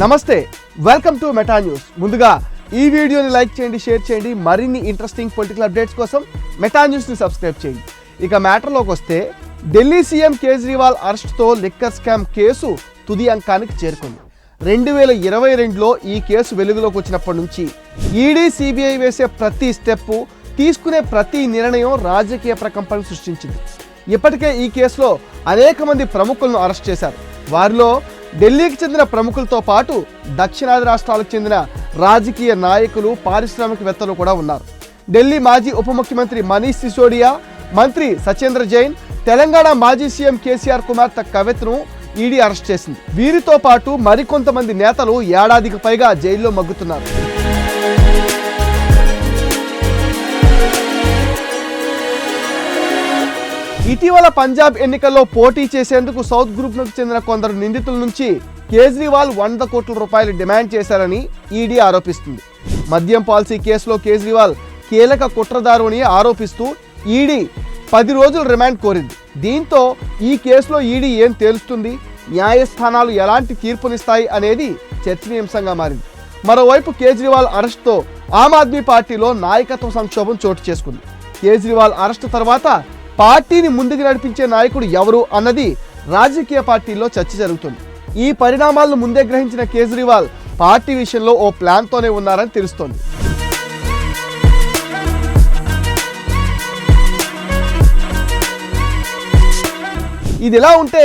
నమస్తే welcome to meta news. ముందుగా ఈ వీడియోని లైక్ చేయండి షేర్ చేయండి. మరిన్ని ఇంట్రెస్టింగ్ పొలిటికల్ అప్డేట్స్ కోసం మెటా న్యూస్ని సబ్స్క్రైబ్ చేయండి. ఇక మ్యాటర్లోకి వస్తే ఢిల్లీ సీఎం కేజ్రీవాల్ అరెస్ట్తో లిక్కర్ స్కామ్ కేసు తుది అంకానికి చేరుకుంది. రెండు వేల ఇరవై రెండులో ఈ కేసు వెలుగులోకి వచ్చినప్పటి నుంచి ఈడీ సిబిఐ వేసే ప్రతి స్టెప్ తీసుకునే ప్రతి నిర్ణయం రాజకీయ ప్రకంపన సృష్టించింది. ఇప్పటికే ఈ కేసులో అనేక మంది ప్రముఖులను అరెస్ట్ చేశారు. వారిలో ఢిల్లీకి చెందిన ప్రముఖులతో పాటు దక్షిణాది రాష్ట్రాలకు చెందిన రాజకీయ నాయకులు పారిశ్రామికవేత్తలు కూడా ఉన్నారు. ఢిల్లీ మాజీ ఉప ముఖ్యమంత్రి మనీష్ సిసోడియా మంత్రి సత్యేంద్ర జైన్ తెలంగాణ మాజీ సీఎం కేసీఆర్ కుమార్తె కవితను ఈడీ అరెస్ట్ చేసింది. వీరితో పాటు మరికొంతమంది నేతలు ఏడాదికి పైగా జైల్లో మగ్గుతున్నారు. ఇటీవల పంజాబ్ ఎన్నికల్లో పోటీ చేసేందుకు సౌత్ గ్రూప్కు చెందిన కొందరు నిందితుల నుంచి కేజ్రీవాల్ వంద కోట్ల రూపాయలు డిమాండ్ చేశారని ఈడీ ఆరోపిస్తుంది. మద్యం పాలసీ కేసులో కేజ్రీవాల్ కీలక కుట్రదారు అని ఆరోపిస్తూ ఈడీ పది రోజులు రిమాండ్ కోరింది. దీంతో ఈ కేసులో ఈడీ ఏం తేలుస్తుంది? న్యాయస్థానాలు ఎలాంటి తీర్పునిస్తాయి అనేది చర్చనీయాంశంగా మారింది. మరోవైపు కేజ్రీవాల్ అరెస్ట్తో ఆమ్ ఆద్మీ పార్టీలో నాయకత్వ సంక్షోభం చోటు చేసుకుంది. కేజ్రీవాల్ అరెస్ట్ తర్వాత పార్టీని ముందుకు నడిపించే నాయకుడు ఎవరు అన్నది రాజకీయ పార్టీల్లో చర్చ జరుగుతుంది. ఈ పరిణామాలను ముందే గ్రహించిన కేజ్రీవాల్ పార్టీ విషయంలో ఓ ప్లాన్తోనే ఉన్నారని తెలుస్తోంది. ఇది ఇలా ఉంటే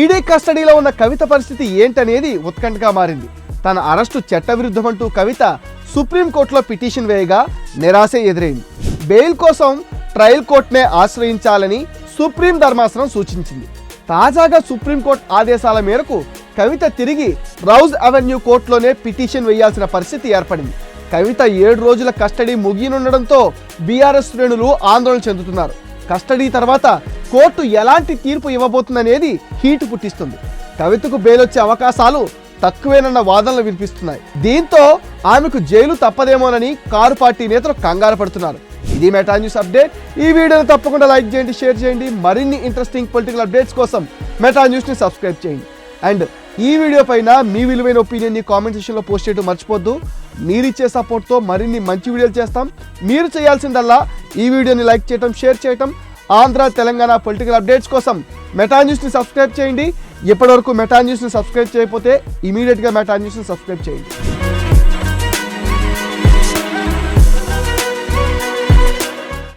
ఈడీ కస్టడీలో ఉన్న కవిత పరిస్థితి ఏంటనేది ఉత్కంఠగా మారింది. తన అరెస్టు చట్టవిరుద్ధమంటూ కవిత సుప్రీంకోర్టులో పిటిషన్ వేయగా నిరాశే ఎదురైంది. బెయిల్ కోసం ట్రయల్ కోర్టునే ఆశ్రయించాలని సుప్రీం ధర్మాసనం సూచించింది. తాజాగా సుప్రీంకోర్టు ఆదేశాల మేరకు కవిత తిరిగి రౌజ్ అవెన్యూ కోర్టులోనే పిటిషన్ వేయాల్సిన పరిస్థితి ఏర్పడింది. కవిత ఏడు రోజుల కస్టడీ ముగియనుండడంతో బీఆర్ఎస్ శ్రేణులు ఆందోళన చెందుతున్నారు. కస్టడీ తర్వాత కోర్టు ఎలాంటి తీర్పు ఇవ్వబోతుందనేది హీటు పుట్టిస్తుంది. కవితకు బెయిల్ వచ్చే అవకాశాలు తక్కువేనన్న వాదనలు వినిపిస్తున్నాయి. దీంతో ఆమెకు జైలు తప్పదేమోనని కారు పార్టీ నేతలు కంగారు పడుతున్నారు. ఇది మెటా న్యూస్ అప్డేట్ ఈ వీడియోని తప్పకుండా లైక్ చేయండి షేర్ చేయండి. మరిన్ని ఇంట్రెస్టింగ్ పొలిటికల్ అప్డేట్స్ కోసం మెటా న్యూస్ని సబ్స్క్రైబ్ చేయండి. అండ్ ఈ వీడియో పైన మీ విలువైన ఒపీనియన్ని కామెంట్ సెక్షన్లో పోస్ట్ చేయడం మర్చిపోద్దు. మీరు ఇచ్చే సపోర్ట్తో మరిన్ని మంచి వీడియోలు చేస్తాం. మీరు చేయాల్సిందల్లా ఈ వీడియోని లైక్ చేయటం షేర్ చేయటం. ఆంధ్ర తెలంగాణ పొలిటికల్ అప్డేట్స్ కోసం మెటా న్యూస్ని సబ్స్క్రైబ్ చేయండి. ఇప్పటివరకు మెటా న్యూస్ని సబ్స్క్రైబ్ చేయకపోతే ఇమీడియట్గా మెటా న్యూస్ని సబ్స్క్రైబ్ చేయండి.